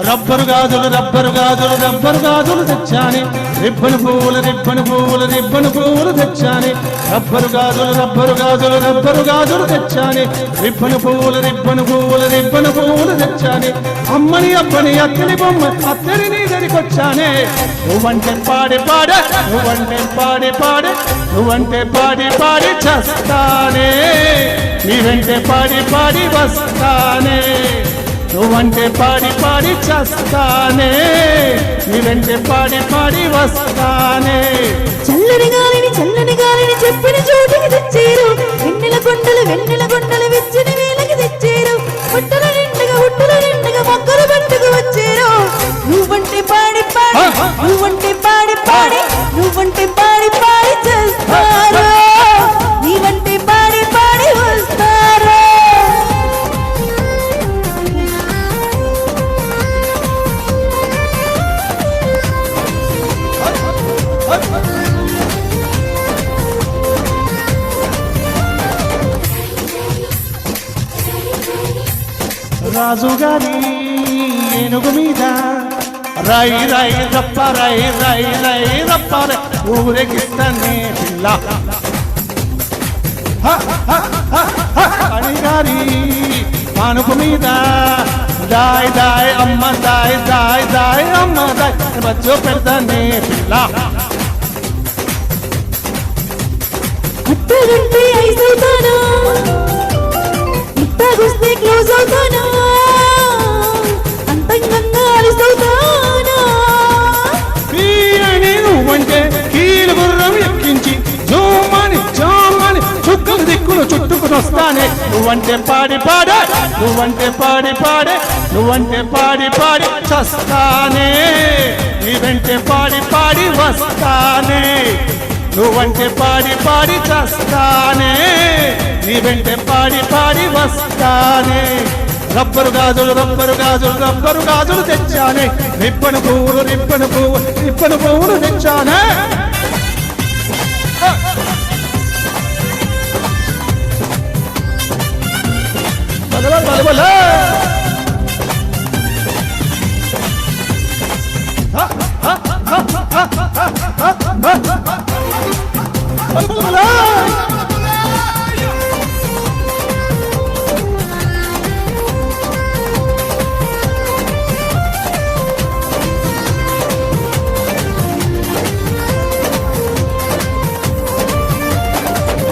Rubber గాజులు rubber గాజులు rubber గాజులు తెచ్చాని. రిబ్బను పువ్వులు రిబ్బను పువ్వులు రిబ్బను పువ్వులు తెచ్చాని. రబ్బరు గాజులు రబ్బరు గాజులు రబ్బరు గాజులు తెచ్చాని. రిబ్బను పువ్వులు రిబ్బను పువ్వులు రిబ్బను పువ్వులు తెచ్చాని. అమ్మని అబ్బని అత్తని బొమ్మ అత్తని నీ దరికొచ్చానే. నువ్వంటే పాడి పాడే నువ్వంటే పాడి పాడే నువ్వంటే పాడి పాడి చస్తానే. నీవంటే పాడి పాడి వస్తానే. నువ్వంటే పాడి పాడి చేస్తానే నీ వెంటే పాడి పాడి వస్తానే. చల్లని గాలిని చల్లని గాలిని చెప్పిన చోటికి తెచ్చారు. వెన్నెల కొండలు వెన్నెల కొండలు విచ్చిన వేలకి తెచ్చారు. పుట్టల నిండుగా పుట్టల నిండుగా మొక్కలు పట్టుకు వచ్చారు. నువ్వంటే పాడి పాడి నువ్వంటే పాడి పాడి నువ్వంటే పాడి పాడి చేస్తారు రాజుగారి ఏనుగు మీద. రై రై రప్ప రై రై రై రప్ప రై. ఊరేగిస్తానే పిల్ల. హ, హ, హ, అడిగారి పానుపు మీద. దాయ్ దాయ్ అమ్మ దాయ్ దాయ్ దాయ్ అమ్మ దాయ్. మధ్య పెడతానే పిల్ల. ముట్టగంటే ఐస్ అవుతానా ముట్టగొస్తే క్లోజ్ అవుతా నువ్వంటే పాడి పాడే నువ్వంటే పాడి పాడే నువ్వంటే పాడి పాడి చస్తానే. నీ వెంటే పాడి పాడి వస్తానే. నువ్వంటే పాడి పాడి చస్తానే. నీ వెంటే పాడి పాడి వస్తానే. రబ్బరు గాజులు రబ్బరు గాజులు రబ్బరు గాజులు తెచ్చానే. నిప్పను పువ్వులు నిప్పను పువ్వు నిప్పను పువ్వులు తెచ్చానే.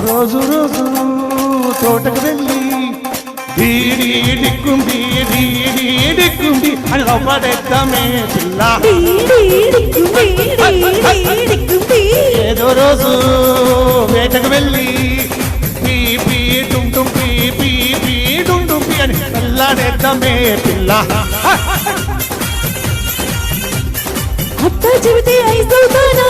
రోజు రోజు తోటకు వెళ్ళి డీడీ డిక్కుండి డీడీ డిక్కుండి అని రవ్వడెద్దమే పిల్ల. కోటకు వెళ్ళి పీ పీ టుమ్ టుమ్ పీ పీ పీ టుమ్ టుమ్ పీ అని పిల్లడెద్దమే పిల్ల. అత్త చెబితే ఐస్ అవుతానా?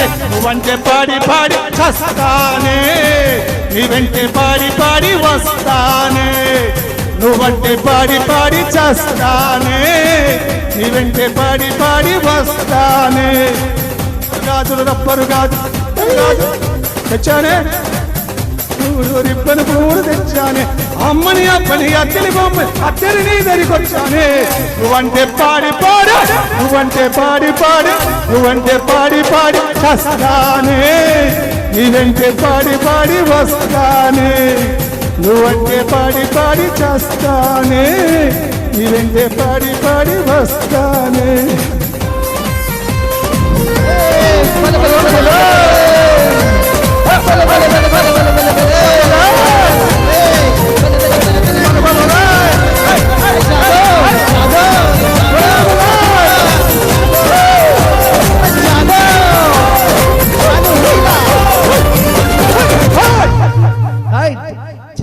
తగిలించేస్తానే నువ్వంటే పాడి పాడి చస్తానే. నీ వెంటే పాడి పాడి వస్తానే. నువ్వంటే పాడి పాడి చస్తానే. నీ వెంటే పాడి పాడి వస్తానే. గాజులు రబ్బరు గాజు గాజు తెచ్చానే. చూడు రిబ్బను పూలు తెచ్చానే. అమ్మని అప్పని అత్తలి బొమ్మ అత్తరిని దరికొచ్చానే నువ్వంటే పాడి పాడు నువ్వంటే పాడి పాడు నువ్వంటే పాడి పాడి వస్తానే. నీవంటే పాడి పాడి వస్తానే. నువ్వంటే పాడి పాడి చేస్తానే. నీవంటే పాడి పాడి వస్తానే.